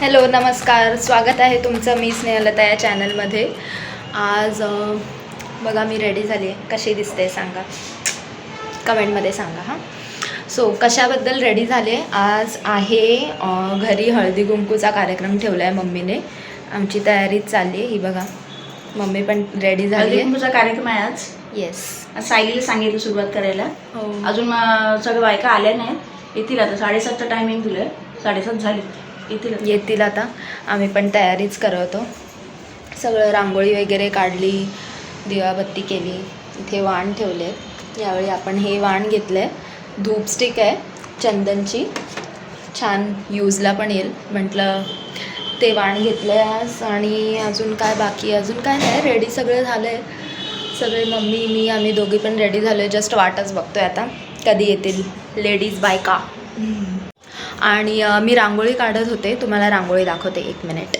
Hello नमस्कार. स्वागत आहे तुमचं मी स्नेहलता या चॅनलमध्ये. आज बघा मी रेडी झाली आहे. कशी दिसते सांगा. कमेंटमध्ये सांगा हां. सो कशाबद्दल रेडी झाले आज आहे घरी हळदी कुंकूचा कार्यक्रम ठेवला आहे मम्मीने. आमची तयारीच चालली आहे. ही बघा मम्मी पण रेडी झाली आहे. हळदीकुंकूचा कार्यक्रम आहे आज? येस आज सायलीला सांगितलं सुरुवात करायला. हो. अजून मग सगळ्या बायका आल्या नाहीत. येतील आता. साडेसातचं टायमिंग दिलं साडेसात झाले येतील आता. येतील आता. आम्ही पण तयारीच करतो. सगळं रांगोळी वगैरे काढली दिवाबत्ती केली इथे वाण ठेवले यावेळी आपण हे वाण घेतलं आहे धूप स्टिक आहे. चंदनची छान यूजला पण येईल. म्हटलं ते वाण घेतलं आहे आज आणि अजून काय बाकी? अजून काय नाही. रेडी सगळं झालं आहे सगळे मम्मी मी आम्ही दोघी पण रेडी झालो आहे जस्ट वाटच बघतोय आता. कधी येतील? लेडीज बायका आणि मी रांगोळी काढत होते. तुम्हाला रांगोळी दाखवते एक मिनिट.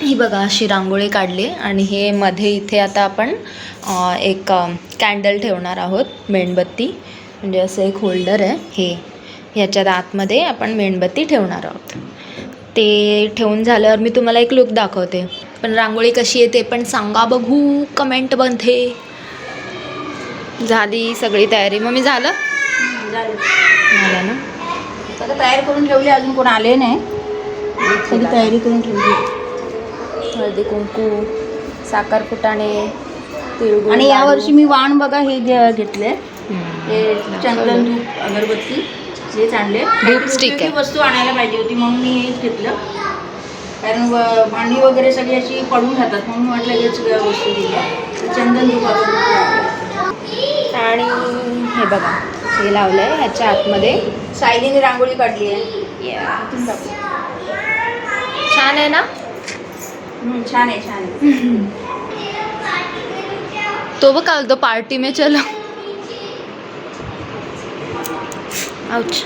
ही बघा अशी रांगोळी काढली आणि हे मध्ये इथे आता आपण एक कॅन्डल ठेवणार आहोत मेणबत्ती. म्हणजे असं एक होल्डर आहे हे. ह्याच्यात आतमध्ये आपण मेणबत्ती ठेवणार आहोत. ते ठेवून झाल्यावर मी तुम्हाला एक लुक दाखवते. पण रांगोळी कशी आहे ते पण सांगा बघू कमेंटमध्ये झाली सगळी तयारी. मग मी झालं. झालं ना? आता तयार करून ठेवली अजून कोण आले नाही. सगळी तयारी करून ठेवली. हळदी कुंकू साखर फुटाणे तिळगुळ आणि यावर्षी मी वाण बघा हे जे घेतले. हे चंदन धूप अगरबत्ती हेच आणले आहे. उपयोगी वस्तू आणायला पाहिजे होती म्हणून मी हेच घेतलं. कारण व- भांडी वगैरे सगळी अशी पडून राहतात म्हणून म्हटलं हेच सगळ्या वस्तू दिल्या. चंदन धूप अगरबत्ती. आणि हे बघा हे लावलं आहे ह्याच्या आतमध्ये. सायलीने रांगोळी काढली आहे. छान आहे ना? हम्म, छान आहे छान आहे. तो बघ तो पार्टी में चलो. आउच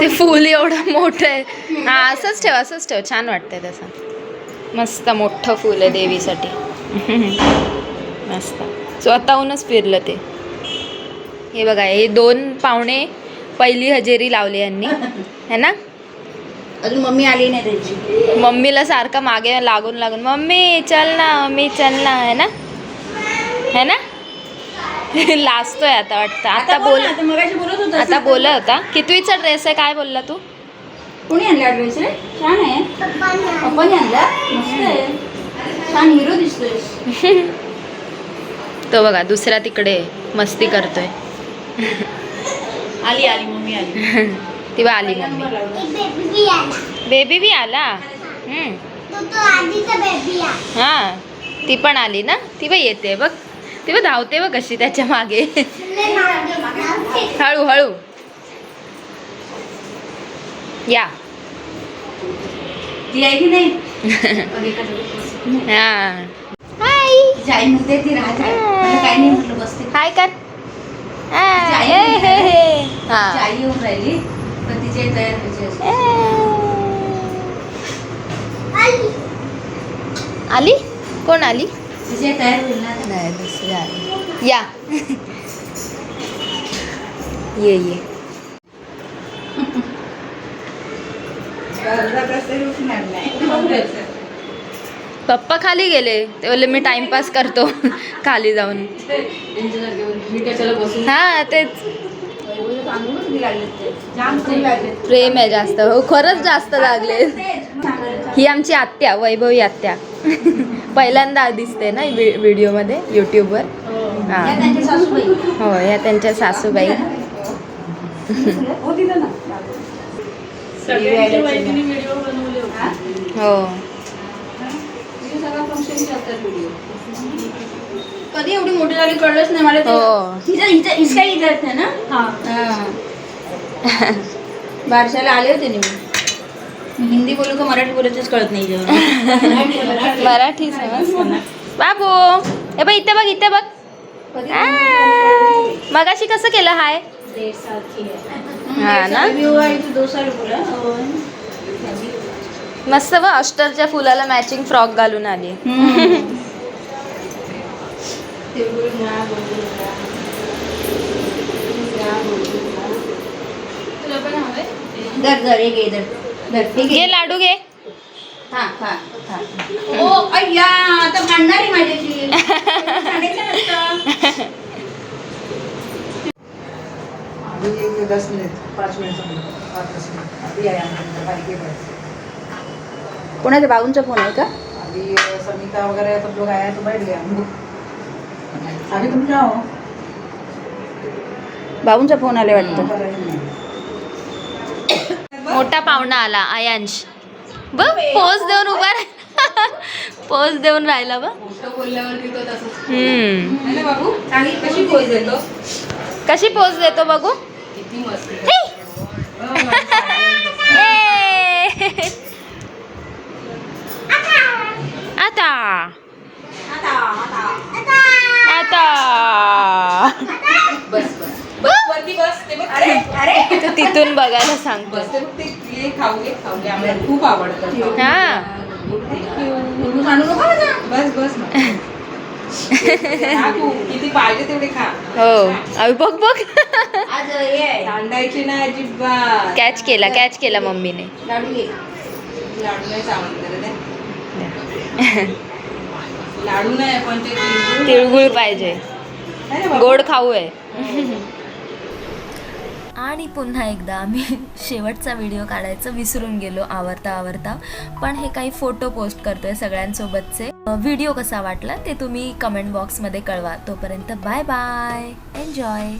ते फूल एवढं मोठं आहे. हा असंच ठेव असंच ठेव. छान वाटतंय तसं. मस्त मोठं फूल आहे देवीसाठी. मस्त. स्वतःहूनच फिरलं ते. हे बघा हे दोन पाहुणे पहिली हजेरी लावली यांनी. है ना? अजून मम्मी आली नाही त्यांची. मम्मीला सारखं मागे लागून लागून मम्मी चल ना मम्मी चल ना. है ना? है ना? लाजतोय आता वाटतं. आता बोल आता मगाशी बोलत होता. आता बोलत होता कितवीचा ड्रेस आहे? काय बोलला तू? कोणी आणला ड्रेस रे? छान आहे. पप्पाने आणला. मस्त आहे. छान हिरो दिसतोय. तो बघा दुसरा तिकडे मस्ती करतोय. आली आली मम्मी आली. ती बा आली मम्मी. बेबी बी आला. हम्म. तो तो आधीचा बेबी आहे. हा. ती पण आली ना? ती बा येते बघ. ती बघ धावते बघ कशी त्याच्यामागे. हळू हळू. या. हा. हाय नाही हाय कर. हा, आई हे, हे. हा. येऊन राहिली तयार व्हायची असते. आली? कोण आली? तिची आई तयार होईल ना? आता. नाही दुसरी आली. या. ये ये. पप्पा खाली गेले. ते बोलले मी टाइमपास करतो. खाली जाऊन. हा तेच. प्रेम आहे जास्त. हो खरंच जास्त लागले. ही आमची आत्या वैभवी आत्या. पहिल्यांदा दिसते ना व्हि- व्हिडिओमध्ये यूट्यूबवर हा. हो या त्यांच्या सासूबाई. हो तिथं ना सगळ्यांच्या वहिनीने व्हिडिओ बनवले होते हा? हो तिथे असतात व्हिडिओ कधी एवढी मोठी झाली कळलंच नाही मला ते. हो. हिचं हिचं हिसका आहे ना हा हा. बारशाला आले होते ना मी हिंदी बोलू का मराठी बोलायचंच कळत नाही जेव्हा मराठी समजतं ना बाबू हे बघ इथे बघ इथे बघ आय. मगाशी कसं केलं हाय हा ना? व्यू आहे तो दो साल बोला. मस्त बघ अष्टरच्या फुलाला मॅचिंग फ्रॉक घालून आली. धर धर हे घे धर. लाडू घे. हा हा हा. ओ अय्या आता भांडणार आहे माझ्याशी. पाँच मिनट पाँच मिनट. अभी आया हम भाई के पास कोणाच्या भाऊंचा फोन आहे का? अभी समिता वगैरह सब लोग आए तो बैठ हम लोग अभी तुम जाओ भाऊंचा फोन आले वाटतं. मोठा पाहुणा आला आयांश. बघ पोज देऊन उभा पोज देऊन राहिला बघ. बोलल्यावरती तो तसंच हम्म. बाबू? चांगली कशी पोच देतो? कशी पोज देतो बघू? किती मस्त. ए! आता आता बस बस बस वरती बस ते बघ अरे अरे तो तिथून बघायला सांगतो. हे खूप आवडतं. हा. बस बस ना. खा तू किती पाहिजे तेवढे खा. हो. बघ बघ. हे सांडायची ना अजिबात. कॅच केला कॅच केला मम्मीने. लाडू नाही आवडत रे लाडू नाही पण ते तिळगुळ- पाहिजे. गोड खाऊ आहे. आणि पुन्हा एकदा आम्ही शेवटचा व्हिडिओ काढायचं विसरून गेलो आवरता आवरता. पण हे काही फोटो पोस्ट करतोय सगळ्यांसोबतचे. व्हिडिओ कसा वाटला ते तुम्ही कमेंट बॉक्समध्ये कळवा. तोपर्यंत बाय बाय एन्जॉय